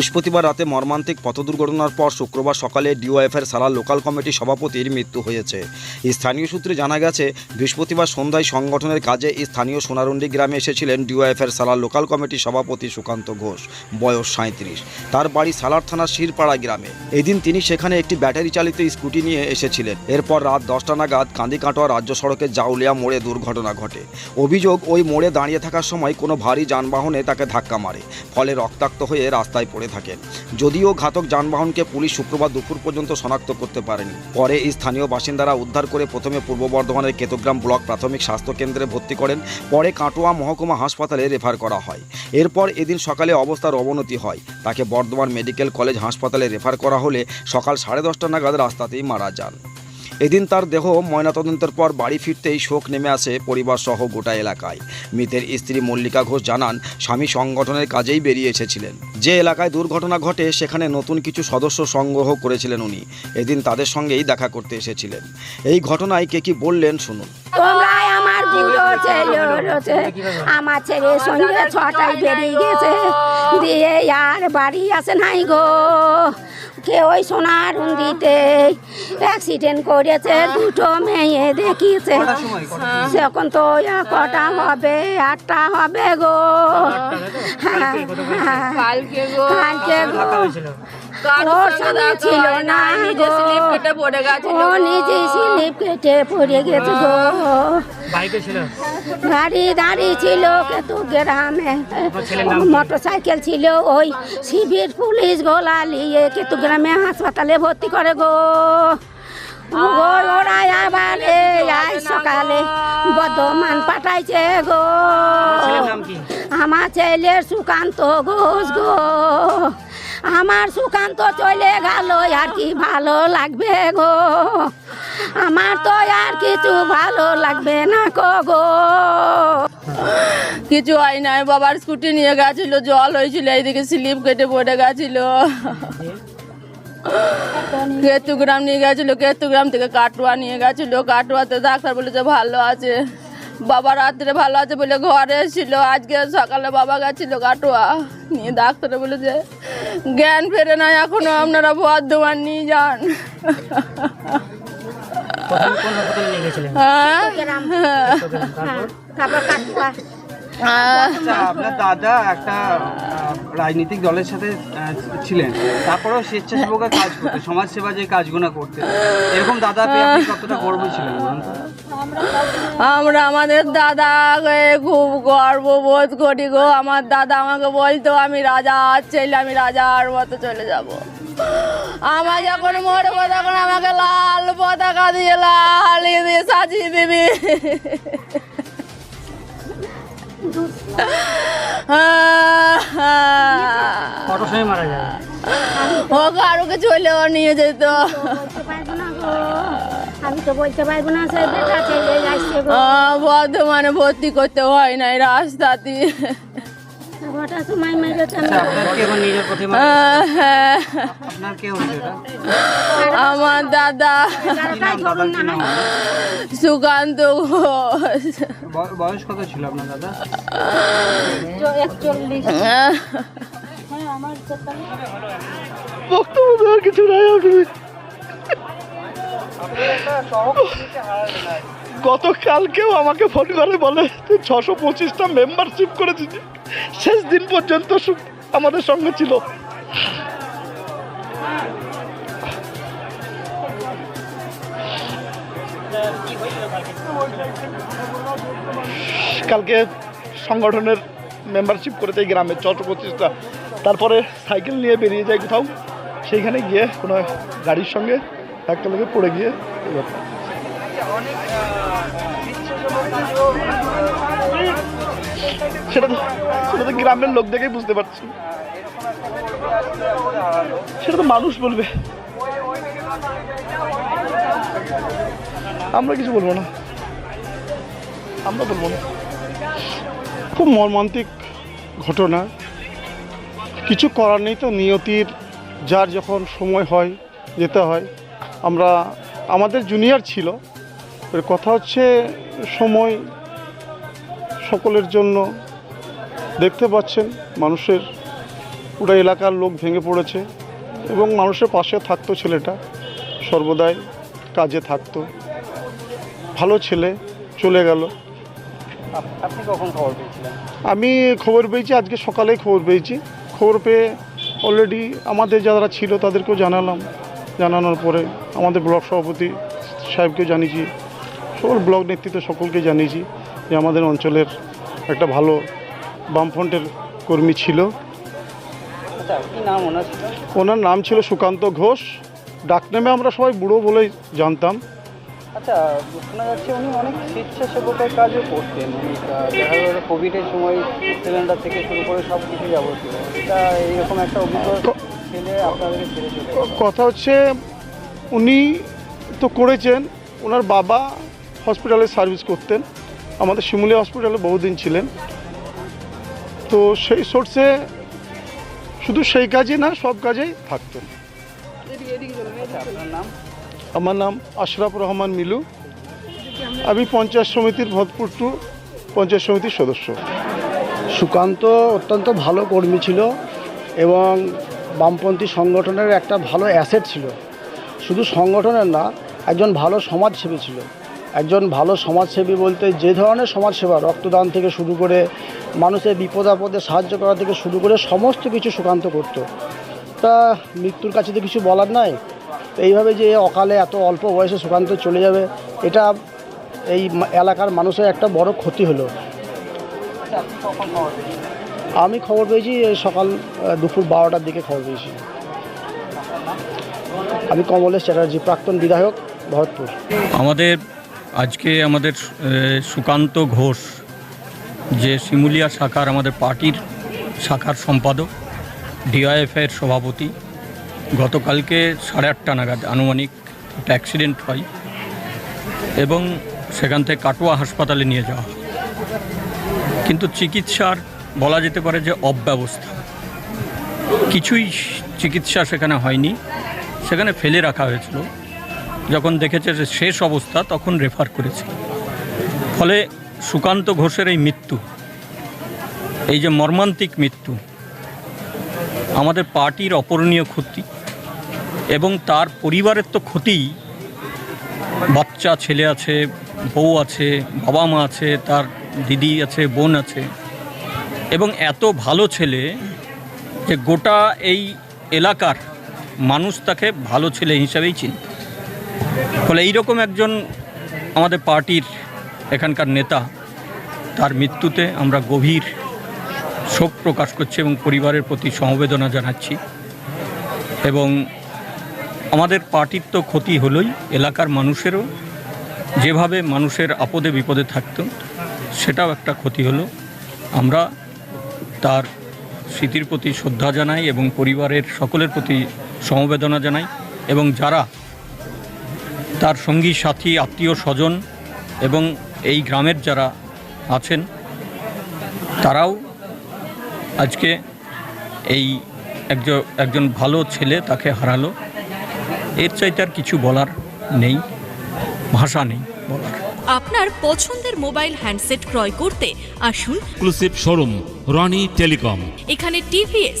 বৃহস্পতিবার রাতে মর্মান্তিক পথ দুর্ঘটনার পর শুক্রবার সকালে ডিওএফের সারা লোকাল কমিটি সভাপতির মৃত্যু হয়েছে। স্থানীয় সূত্রে জানা গেছে, বৃহস্পতিবার সন্ধ্যায় সংগঠনের কাজে স্থানীয় সোনারুন্ডি গ্রামে এসেছিলেন ডিওএফের সালা লোকাল কমিটি সভাপতি সুকান্ত ঘোষ, বয়স সাঁত্রিশ তার বাড়ি সালার থানার শিরপাড়া গ্রামে। এদিন তিনি সেখানে একটি ব্যাটারি চালিত স্কুটি নিয়ে এসেছিলেন। এরপর রাত দশটা নাগাদ কান্দিকাটোয়া রাজ্য সড়কের জাউলিয়া মোড়ে দুর্ঘটনা ঘটে। অভিযোগ, ওই মোড়ে দাঁড়িয়ে থাকার সময় কোনো ভারী যানবাহনে তাকে ধাক্কা মারে, ফলে রক্তাক্ত হয়ে রাস্তায় পড়ে থাকেন যদিও ঘাতক যানবাহনকে পুলিশ শুক্রবার দুপুর পর্যন্ত শনাক্ত করতে পারেনি। পরে এই স্থানীয় বাসিন্দারা উদ্ধার করে প্রথমে পূর্ব বর্ধমানের কেতুগ্রাম ব্লক প্রাথমিক স্বাস্থ্যকেন্দ্রে ভর্তি করেন, পরে কাটোয়া মহকুমা হাসপাতালে রেফার করা হয়। এরপর এদিন সকালে অবস্থার অবনতি হয়। তাকে বর্ধমান মেডিকেল কলেজ হাসপাতালে রেফার করা হলে সকাল সাড়ে দশটা নাগাদ রাস্তাতেই মারা যান। এদিন তার দেহ ময়নাতদন্তের পর বাড়ি ফিরতেই শোক নেমে আসে পরিবার সহ গোটা এলাকায়। মৃতের স্ত্রী মল্লিকা ঘোষ জানান, স্বামী সংগঠনের কাজেই বেরিয়ে এসেছিলেন। যে এলাকায় দুর্ঘটনা ঘটে, সেখানে নতুন কিছু সদস্য সংগ্রহ করেছিলেন উনি। এদিন তাদের সঙ্গেই দেখা করতে এসেছিলেন। এই ঘটনায় কে কি বললেন শুনুন। আমার আমার ছেলে ছটায় বেরিয়ে গেছে। দিয়ে আর বাড়ি আসে নাই গো। কে ওই সোনার হুন্দিতে অ্যাক্সিডেন্ট করেছে দুটো মেয়ে দেখিয়েছে। এখন তো ইয়া কটা হবে আটটা হবে গো। হ্যাঁ, হ্যাঁ। কালকে গো। সঙ্গে ছিল না গো। ও। স্লিপ কেটে পড়ে গেছে গো। গাড়ি দাঁড়িয়ে ছিল কিন্তু গ্রামে। মোটর সাইকেল ছিল ওই শিবির পুলিশ গোলা নিয়ে কিন্তু গ্রামে হাসপাতালে ভর্তি করে গো। ওরা আবার এই সকালে বর্ধমান পাঠাইছে গো? আমার ছেলের সুকান্ত ঘোষ গো। আমার সুকান্ত চলে গেল, আর কি ভালো লাগবে গো? আমার তো আর কিছু ভালো লাগবে না গো গো? কিছু হয় নাই বাবার স্কুটি নিয়ে গেছিল, জল হয়েছিল, এইদিকে স্লিপ কেটে পড়ে গেছিল। কেতুগ্রাম নিয়ে গেছিল, কেতুগ্রাম থেকে কাটুয়া নিয়ে গেছিল, কাটুয়াতে ডাক্তার বলে যে ভালো আছে। বাবা রাত্রে ভালো আছে বলে ঘরে ছিল আজকে সকালে বাবা গেছিল কাটুয়া, নিয়ে ডাক্তারে বলে যে জ্ঞান ফেরে নাই এখনও আপনারা বর্ধমান নিয়ে যান। প্রথমে কোন হাসপাতালে নিয়ে গেছিলেন? হ্যাঁ? আপনার দাদা একটা রাজনৈতিক দলের সাথে ছিলেন। তারপরেও স্বেচ্ছাসেবকের কাজ করতে সমাজ সেবা যে কাজগুলো করতে এরকম দাদা পেয়ে আপনি কতটা গর্ব ছিলেন আমরা আমাদের দাদা খুব গর্ববোধ করি গো। আমার দাদা আমাকে বলতো, আমি রাজা ছেলে আমি রাজার মতো চলে যাব। আমার যখন মরবো তখন আমাকে লাল পতাকা দিয়ে, লাল দিয়ে সাজিয়ে দিবি। কত সময় মারা যায় ও কারোকে নিয়ে যেত। না আমি তো বলতে পারব না সে বেটা ছেলে আসছে গো। আহ, বর্ধমানে ভর্তি করতে হয় নাই রাস্তাতে গোটা সময় মেরেছে আচ্ছা আমার দাদা। সুকান্ত ঘোষ। বয়স কত ছিল আপনার দাদা? একচল্লিশ। গতকালকেও আমাকে ফোন করে বলে তুই ছশো পঁচিশটা মেম্বারশিপ করে দিবি শেষ দিন পর্যন্ত আমাদের সঙ্গে ছিল। কালকে সংগঠনের মেম্বারশিপ করে এই গ্রামে ছশো পঁচিশটা তারপরে সাইকেল নিয়ে বেরিয়ে যায় কোথাও। সেইখানে গিয়ে কোনো গাড়ির সঙ্গে একটা লোকে পড়ে গিয়ে। সেটা তো সেটা তো গ্রামের লোক দেখেই বুঝতে পারছি। সেটা তো মানুষ বলবে। আমরা কিছু বলব না। আমরা বলব না। খুব মর্মান্তিক ঘটনা। কিছু করার নেই তো, নিয়তির যার যখন সময় হয়, যেতে হয়। আমরা আমাদের জুনিয়র ছিল। কথা হচ্ছে, সময় সকলের জন্য দেখতে পাচ্ছেন মানুষের পুরো এলাকার লোক ভেঙে পড়েছে এবং মানুষের পাশে থাকতো ছেলেটা সর্বদাই কাজে থাকতো। ভালো ছেলে চলে গেল। আপ- আপনি কখন খবর পেয়েছিলেন? আমি খবর পেয়েছি আজকে সকালেই খবর পেয়েছি। খবর পেয়ে অলরেডি আমাদের যারা ছিল তাদেরকেও জানালাম। জানানোর পরে আমাদের ব্লক সভাপতি সাহেবকেও জানিয়েছি। সকল ব্লক নেতৃত্ব সকলকে জানিয়েছি। যে আমাদের অঞ্চলের একটা ভালো বামফ্রন্টের কর্মী ছিল। আচ্ছা নাম ওনার ওনার নাম ছিল সুকান্ত ঘোষ। ডাকনামে আমরা সবাই বুড়ো বলেই জানতাম। আচ্ছা শোনা যাচ্ছে উনি অনেক স্বেচ্ছাসেবকের কাজও করতেন। দেখা গেল কোভিডের সময় সিলিন্ডার থেকে শুরু করে সব কিছু যাবতীয়। এটা এইরকম একটা ছেলে ছেড়ে চলে কথা হচ্ছে উনি তো করেছেন ওনার বাবা হসপিটালে সার্ভিস করতেন। আমাদের শিমুলিয়া হসপিটালে বহুদিন ছিলেন। তো সেই সোর্সে শুধু সেই কাজে না, সব কাজেই থাকতেন। আমার নাম আশরাফ রহমান মিলু। আমি পঞ্চায়েত সমিতির ভরতপুর টু পঞ্চায়েত সমিতির সদস্য। সুকান্ত অত্যন্ত ভালো কর্মী ছিল এবং বামপন্থী সংগঠনের একটা ভালো অ্যাসেট ছিল। শুধু সংগঠনের না, একজন ভালো সমাজসেবী ছিল। একজন ভালো সমাজসেবী বলতে যে ধরনের সমাজসেবা, রক্তদান থেকে শুরু করে মানুষের বিপদ আপদে সাহায্য করা থেকে শুরু করে সমস্ত কিছু সুকান্ত করত। তা মৃত্যুর কাছে তো কিছু বলার নাই। এইভাবে যে অকালে এত অল্প বয়সে সুকান্ত চলে যাবে, এটা এই এলাকার মানুষের একটা বড় ক্ষতি হলো। আমি খবর পেয়েছি সকাল দুপুর বারোটার দিকে খবর পেয়েছি। আমি কমলেশ চ্যাটার্জি, প্রাক্তন বিধায়ক, ভরতপুর। আমাদের আজকে আমাদের সুকান্ত ঘোষ যে শিমুলিয়া শাখার আমাদের পার্টির শাখার সম্পাদক ডিআইএফের সভাপতি, গতকালকে সাড়ে আটটা নাগাদ আনুমানিক একটা অ্যাক্সিডেন্ট হয় এবং সেখান থেকে কাটোয়া হাসপাতালে নিয়ে যাওয়া। কিন্তু চিকিৎসার বলা যেতে পারে যে অব্যবস্থা। কিছুই চিকিৎসা সেখানে হয়নি। সেখানে ফেলে রাখা হয়েছিল। যখন দেখেছে যে শেষ অবস্থা, তখন রেফার করেছে। ফলে সুকান্ত ঘোষের এই মৃত্যু, এই যে মর্মান্তিক মৃত্যু, আমাদের পার্টির অপরণীয় ক্ষতি এবং তার পরিবারের তো ক্ষতি বাচ্চা, ছেলে আছে, বউ আছে, বাবা মা আছে, তার দিদি আছে, বোন আছে। এবং এত ভালো ছেলে যে গোটা এই এলাকার মানুষ তাকে ভালো ছেলে হিসাবেই চিনত ফলে এইরকম একজন আমাদের পার্টির এখানকার নেতা, তার মৃত্যুতে আমরা গভীর শোক প্রকাশ করছি এবং পরিবারের প্রতি সমবেদনা জানাচ্ছি। এবং আমাদের পার্টির তো ক্ষতি হলোই, এলাকার মানুষেরও। যেভাবে মানুষের আপদে বিপদে থাকতো, সেটাও একটা ক্ষতি হলো। আমরা তার স্মৃতির প্রতি শ্রদ্ধা জানাই এবং পরিবারের সকলের প্রতি সমবেদনা জানাই এবং যারা তার সঙ্গী সাথী আত্মীয় স্বজন এবং এই গ্রামের যারা আছেন তারাও আজকে এই একজন একজন ভালো ছেলে তাকে হারালো। এর চাইতে আর কিছু বলার নেই ভাষা নেই বলার। আপনার পছন্দের মোবাইল হ্যান্ডসেট ক্রয় করতে আসুন। এক্সক্লুসিভ শোরুম রনি টেলিকম এখানে টিভিএস